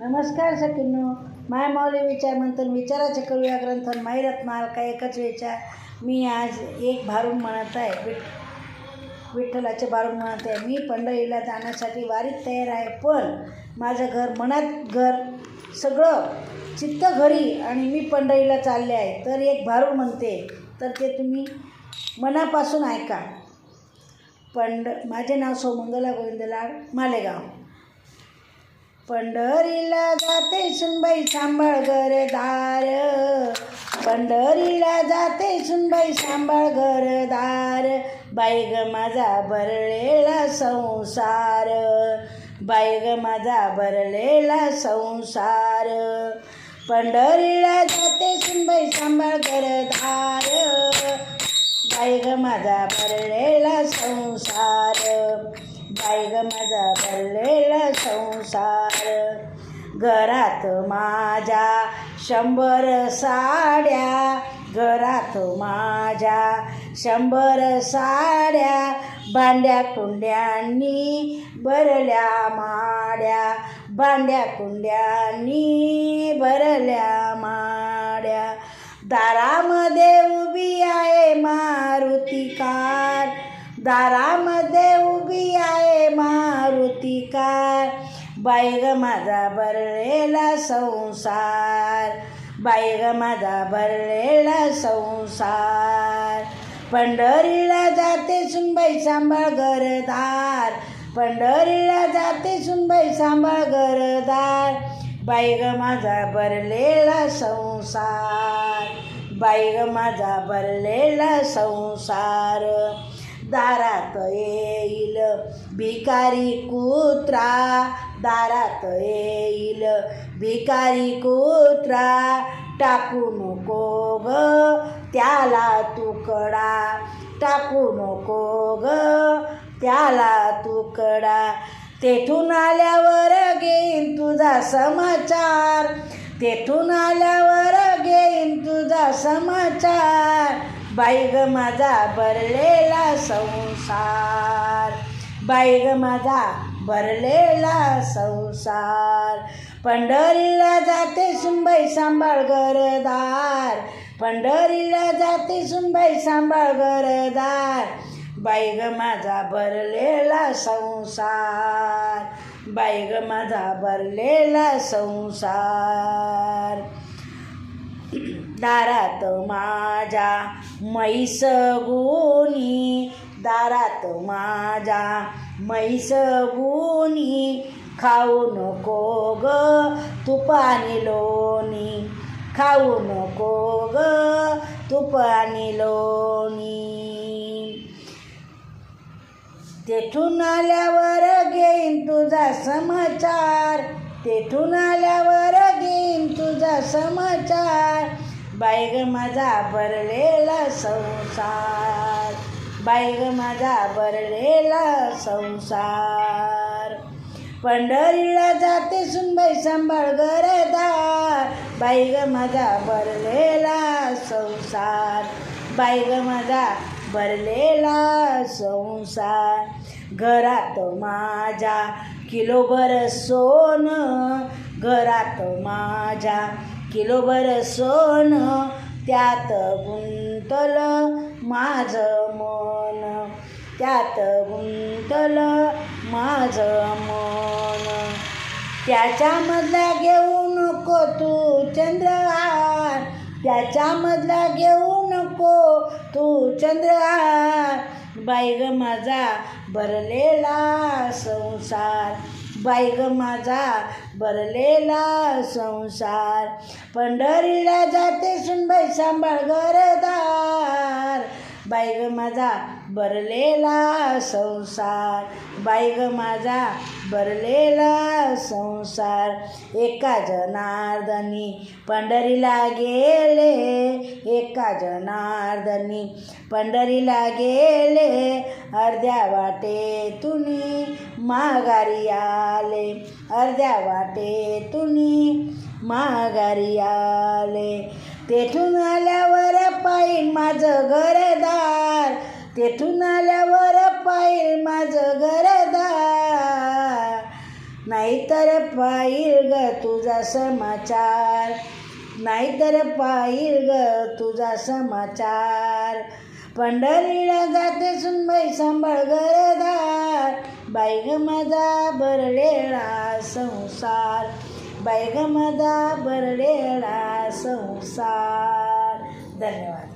नमस्कार सखींनो. माय माऊली विचार म्हणतात विचाराचे करूया ग्रंथन माहिरत मालका एकच विचार. मी आज एक भारूम म्हणत आहे. विठ विठ्ठलाचे भारूम म्हणत आहे. मी पंढरीला जाण्यासाठी वारीत तयार आहे पण माझं घर मनात घर सगळं चित्त घरी आणि मी पंढरीला चालले आहे. तर एक भारू म्हणते. तर ते तुम्ही मनापासून ऐका. पंढ माझे नाव सौमंगला गोविंदलाड मालेगाव. पंढरीला जाते सुनबाई सांभाळ घरदार. पंढरीला जाते सुनबाई सांभाळ घरदार. बाई ग माझा भरलेला संसार. बाई ग माझा भरलेला संसार. पंढरीला जाते सुनबाई सांभाळ घरदार. बाई ग माझा भरलेला संसार. काय ग माझा भरलेला संसार. घरात माझ्या शंभर साड्या घरात माझ्या शंभर साड्या भांड्या कुंड्यांनी भरल्या माड्या भांड्या कुंड्यांनी भरल्या माड्या. दारामध्ये उभी आहे मारुती कार दाराम बाईग माझा भरलेला संसार बाईग माझा भरलेला संसार. पंढरीला जाते सुनबाई सांभाळ घरदार पंढरीला जाते सुनबाई सांभाळ घरदार. बाईग माझा भरलेला संसार बाईग माझा भरलेला संसार. दारात येईल भिकारी कुत्रा. दारात येईल भिकारी कुत्रा. टाकू नको ग त्याला तुकडा. टाकू नको ग त्याला तुकडा. तेथून आल्यावर घेईन तुझा समाचार. तेथून आल्यावर घेईन तुझा समाचार. बाईग माझा भरलेला संसार. बाईग माझा भरलेला संसार. पंढरीला जाते सुनबाई सांभाळ घरदार. पंढरीला जाते सुनबाई सांभाळ घरदार. बाईग माझा भरलेला संसार. बाईग माझा भरलेला संसार. दारात माझ्या मैस गुणी दारात माझ्या मैस गुणी. खाऊ नको ग तुपानी लोणी खाऊ नको ग तुपानी लोणी. तेथून आल्यावर घेईन तुझा समाचार तेथून आल्यावर घेईन तुझा समाचार. बाई माझा भरलेला संसार. बाई माझा भरलेला संसार. पंढरीला जाते सुनबाई सांभाळ घरदार. बाईग माझा भरलेला संसार. बाईग माझा भरलेला संसार. घरात माझ्या किलोभर सोनं. घरात माझ्या किलोभर सोनं त्यात गुंतल माझं मन. त्यात गुंतल माझं मन. त्याच्यामधला घेऊ नको तू चंद्रहार. त्याच्यामधला घेऊ नको तू चंद्रहार. बाईग माझा भरलेला संसार. बाईग माझा भरलेला संसार. पंढरीला जाते सुनबाई सांभाळ घरदार. बाई माझा भरलेला संसार. बाईग माझा भरलेला संसार. एका जनार्दनी पंढरीला गेले. एका जनार्दनी पंढरीला गेले. अर्ध्या वाटेतून माघारी आले अर्ध्या वाटेतून माघारी आले तेथून आल्यावर पाईल माझं घरदार. तेथून आल्यावर पाहिल माझं घरदार. नाहीतर पाहिल ग तुझा समाचार. नाहीतर पाहिल ग तुझा समाचार. पंढरीला जाते सुनबाई सांभाळ घरदार. बाई ग माझा संसार बाई ग माझा संसार. धन्यवाद.